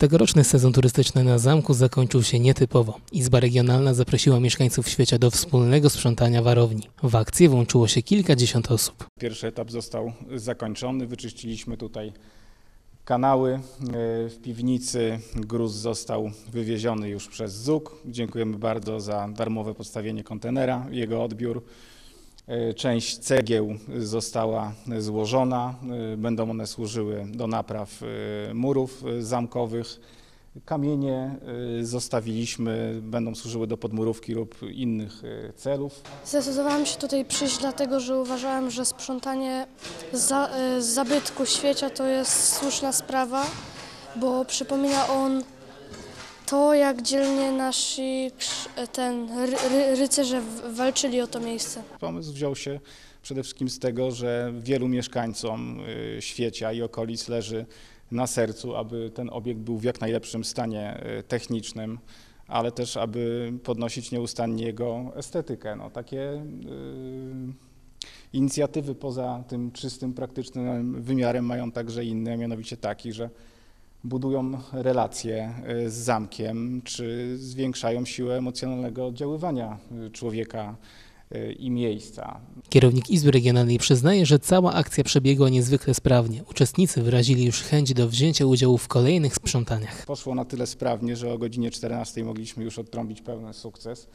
Tegoroczny sezon turystyczny na zamku zakończył się nietypowo. Izba Regionalna zaprosiła mieszkańców świecia do wspólnego sprzątania warowni. W akcję włączyło się kilkadziesiąt osób. Pierwszy etap został zakończony. Wyczyściliśmy tutaj kanały e, w piwnicy. Gruz został wywieziony już przez ZUK. Dziękujemy bardzo za darmowe podstawienie kontenera, jego odbiór. E, Część cegieł została złożona. E, Będą one służyły do napraw e, murów zamkowych. Kamienie zostawiliśmy, będą służyły do podmurówki lub innych celów. Zdecydowałam się tutaj przyjść dlatego, że uważałam, że sprzątanie za, zabytku świecia to jest słuszna sprawa, bo przypomina on to, jak dzielnie nasi e, ten, ry, ry, rycerze walczyli o to miejsce. Pomysł wziął się przede wszystkim z tego, że wielu mieszkańcom y, świecia i okolic leży na sercu, aby ten obiekt był w jak najlepszym stanie y, technicznym, ale też aby podnosić nieustannie jego estetykę. No, takie y, inicjatywy poza tym czystym, praktycznym wymiarem mają także inne, mianowicie taki, że budują relacje y, z zamkiem, czy zwiększają siłę emocjonalnego oddziaływania y, człowieka y, i miejsca. Kierownik Izby Regionalnej przyznaje, że cała akcja przebiegła niezwykle sprawnie. Uczestnicy wyrazili już chęć do wzięcia udziału w kolejnych sprzątaniach. Poszło na tyle sprawnie, że o godzinie 14 mogliśmy już odtrąbić pełen sukces.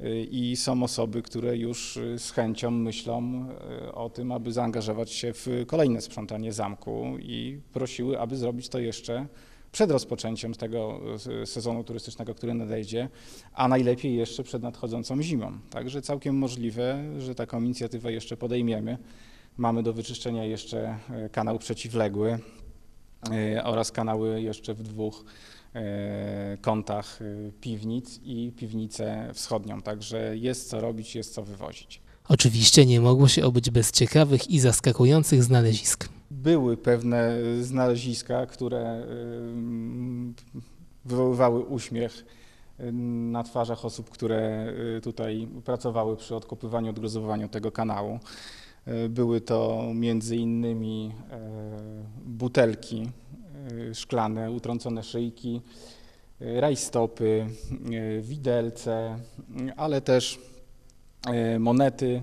Y, I są osoby, które już y, z chęcią myślą y, o tym, aby zaangażować się w kolejne sprzątanie zamku i prosiły, aby zrobić to jeszcze przed rozpoczęciem tego sezonu turystycznego, który nadejdzie, a najlepiej jeszcze przed nadchodzącą zimą. Także całkiem możliwe, że taką inicjatywę jeszcze podejmiemy. Mamy do wyczyszczenia jeszcze kanał przeciwległy oraz kanały jeszcze w dwóch kątach e, piwnic i piwnicę wschodnią. Także jest co robić, jest co wywozić. Oczywiście nie mogło się obyć bez ciekawych i zaskakujących znalezisk. Były pewne znaleziska, które ym, wywoływały uśmiech na twarzach osób, które tutaj pracowały przy odkopywaniu, odgruzowaniu tego kanału. Były to między innymi e, butelki szklane, utrącone szyjki, rajstopy, y, widelce, ale też e, monety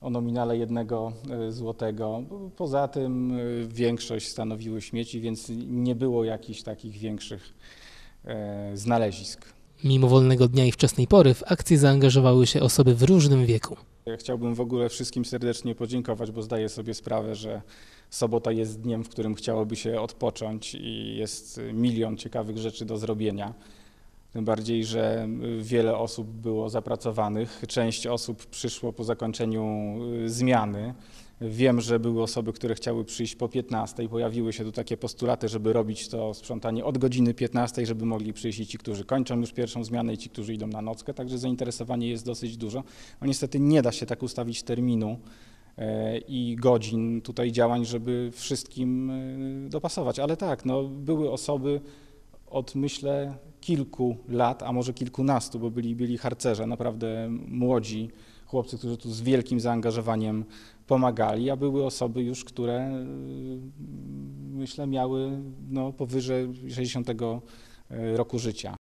o nominale jednego e, złotego. Poza tym e, większość stanowiły śmieci, więc nie było jakichś takich większych e, znalezisk. Mimo wolnego dnia i wczesnej pory w akcję zaangażowały się osoby w różnym wieku. Chciałbym w ogóle wszystkim serdecznie podziękować, bo zdaję sobie sprawę, że sobota jest dniem, w którym chciałoby się odpocząć i jest milion ciekawych rzeczy do zrobienia. Tym bardziej, że wiele osób było zapracowanych, część osób przyszło po zakończeniu y, zmiany. Wiem, że były osoby, które chciały przyjść po 15. Pojawiły się tu takie postulaty, żeby robić to sprzątanie od godziny 15, żeby mogli przyjść i ci, którzy kończą już pierwszą zmianę, i ci, którzy idą na nockę. Także zainteresowanie jest dosyć dużo. No niestety nie da się tak ustawić terminu e, i godzin tutaj działań, żeby wszystkim e, dopasować. Ale tak, no, były osoby od myślę kilku lat, a może kilkunastu, bo byli, byli harcerze, naprawdę młodzi chłopcy, którzy tu z wielkim zaangażowaniem pomagali, a były osoby już, które y, myślę miały no, powyżej 60 roku życia.